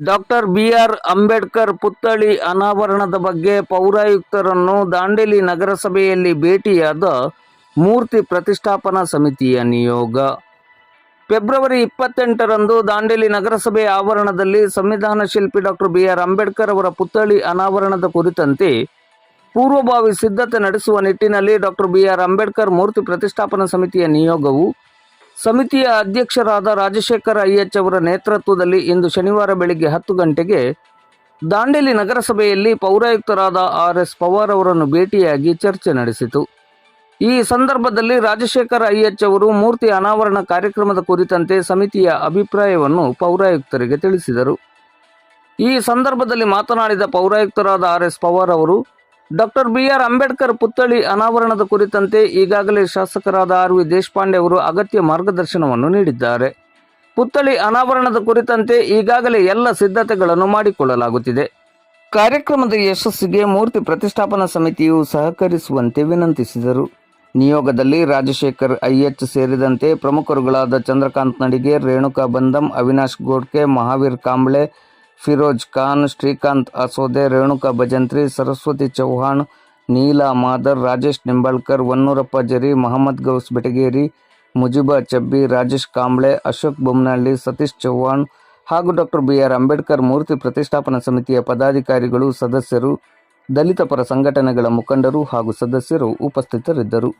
Doctor BR Ambedkar ಪುತ್ಥಳಿ ಅನಾವರಣದ ಬಗ್ಗೆ ಪೌರಾಯುಕ್ತರನ್ನು ದಾಂಡೇಲಿ ನಗರಸಭೆಯಲ್ಲಿ ಭೇಟಿಯಾದ ಮೂರ್ತಿ ಪ್ರತಿಷ್ಠಾಪನಾ ಸಮಿತಿಯ ನಿಯೋಗ. ಫೆಬ್ರವರಿ ಇಪ್ಪತ್ತೆಂಟರಂದು ದಾಂಡೇಲಿ ನಗರಸಭೆ ಆವರಣದಲ್ಲಿ ಸಂವಿಧಾನ ಶಿಲ್ಪಿ ಡಾಕ್ಟರ್ ಬಿಆರ್ ಅಂಬೇಡ್ಕರ್ ಅವರ ಪುತ್ಥಳಿ ಅನಾವರಣದ ಕುರಿತಂತೆ ಪೂರ್ವಭಾವಿ ಸಿದ್ಧತೆ ನಡೆಸುವ ನಿಟ್ಟಿನಲ್ಲಿ ಡಾಕ್ಟರ್ ಬಿಆರ್ ಅಂಬೇಡ್ಕರ್ ಮೂರ್ತಿ ಪ್ರತಿಷ್ಠಾಪನಾ ಸಮಿತಿಯ ನಿಯೋಗವು ಸಮಿತಿಯ ಅಧ್ಯಕ್ಷರಾದ ರಾಜಶೇಖರ ಐಎಚ್ ಅವರ ನೇತೃತ್ವದಲ್ಲಿ ಇಂದು ಶನಿವಾರ ಬೆಳಿಗ್ಗೆ ಹತ್ತು ಗಂಟೆಗೆ ದಾಂಡೇಲಿ ನಗರಸಭೆಯಲ್ಲಿ ಪೌರಾಯುಕ್ತರಾದ ಆರ್ ಎಸ್ ಪವಾರ್ ಅವರನ್ನು ಭೇಟಿಯಾಗಿ ಚರ್ಚೆ ನಡೆಸಿತು. ಈ ಸಂದರ್ಭದಲ್ಲಿ ರಾಜಶೇಖರ ಐಎಚ್ ಅವರು ಮೂರ್ತಿ ಅನಾವರಣ ಕಾರ್ಯಕ್ರಮದ ಕುರಿತಂತೆ ಸಮಿತಿಯ ಅಭಿಪ್ರಾಯವನ್ನು ಪೌರಾಯುಕ್ತರಿಗೆ ತಿಳಿಸಿದರು. ಈ ಸಂದರ್ಭದಲ್ಲಿ ಮಾತನಾಡಿದ ಪೌರಾಯುಕ್ತರಾದ ಆರ್ ಎಸ್ ಪವಾರ್ ಅವರು ಡಾಕ್ಟರ್ ಬಿಆರ್ ಅಂಬೇಡ್ಕರ್ ಪುತ್ಥಳಿ ಅನಾವರಣದ ಕುರಿತಂತೆ ಈಗಾಗಲೇ ಶಾಸಕರಾದ ಆರ್ ವಿ ದೇಶಪಾಂಡೆ ಅವರು ಅಗತ್ಯ ಮಾರ್ಗದರ್ಶನವನ್ನು ನೀಡಿದ್ದಾರೆ. ಪುತ್ಥಳಿ ಅನಾವರಣದ ಕುರಿತಂತೆ ಈಗಾಗಲೇ ಎಲ್ಲ ಸಿದ್ಧತೆಗಳನ್ನು ಮಾಡಿಕೊಳ್ಳಲಾಗುತ್ತಿದೆ. ಕಾರ್ಯಕ್ರಮದ ಯಶಸ್ಸಿಗೆ ಮೂರ್ತಿ ಪ್ರತಿಷ್ಠಾಪನಾ ಸಮಿತಿಯು ಸಹಕರಿಸುವಂತೆ ವಿನಂತಿಸಿದರು. ನಿಯೋಗದಲ್ಲಿ ರಾಜಶೇಖರ್ ಐಎಚ್ ಸೇರಿದಂತೆ ಪ್ರಮುಖರುಗಳಾದ ಚಂದ್ರಕಾಂತ್ ನಡಿಗೆ, ರೇಣುಕಾ ಬಂದಂ, ಅವಿನಾಶ್ ಗೋಡ್ಕೆ, ಮಹಾವೀರ್ ಕಾಂಬ್ಳೆ ಫಿರೋಜ್ ಖಾನ್, ಶ್ರೀಕಾಂತ್, ಅಸೋದೆ, ರೇಣುಕಾ ಭಜಂತ್ರಿ, ಸರಸ್ವತಿ ಚೌಹಾಣ್, ನೀಲಾ ಮಾದರ್, ರಾಜೇಶ್ ನಿಂಬಾಳ್ಕರ್, ವನ್ನೂರಪ್ಪ ಜರಿ, ಮಹಮ್ಮದ್ ಗೌಸ್ ಬೆಟಗೇರಿ, ಮುಜಿಬಾ ಚಬ್ಬಿ, ರಾಜೇಶ್ ಕಾಂಬ್ಳೆ, ಅಶೋಕ್ ಬೊಮ್ಮನಹಳ್ಳಿ ಸತೀಶ್ ಚೌಹಾಣ್ ಹಾಗೂ ಡಾಕ್ಟರ್ ಬಿ ಆರ್ ಅಂಬೇಡ್ಕರ್ ಮೂರ್ತಿ ಪ್ರತಿಷ್ಠಾಪನಾ ಸಮಿತಿಯ ಪದಾಧಿಕಾರಿಗಳು, ಸದಸ್ಯರು, ದಲಿತ ಪರ ಸಂಘಟನೆಗಳ ಮುಖಂಡರು ಹಾಗೂ ಸದಸ್ಯರು ಉಪಸ್ಥಿತರಿದ್ದರು.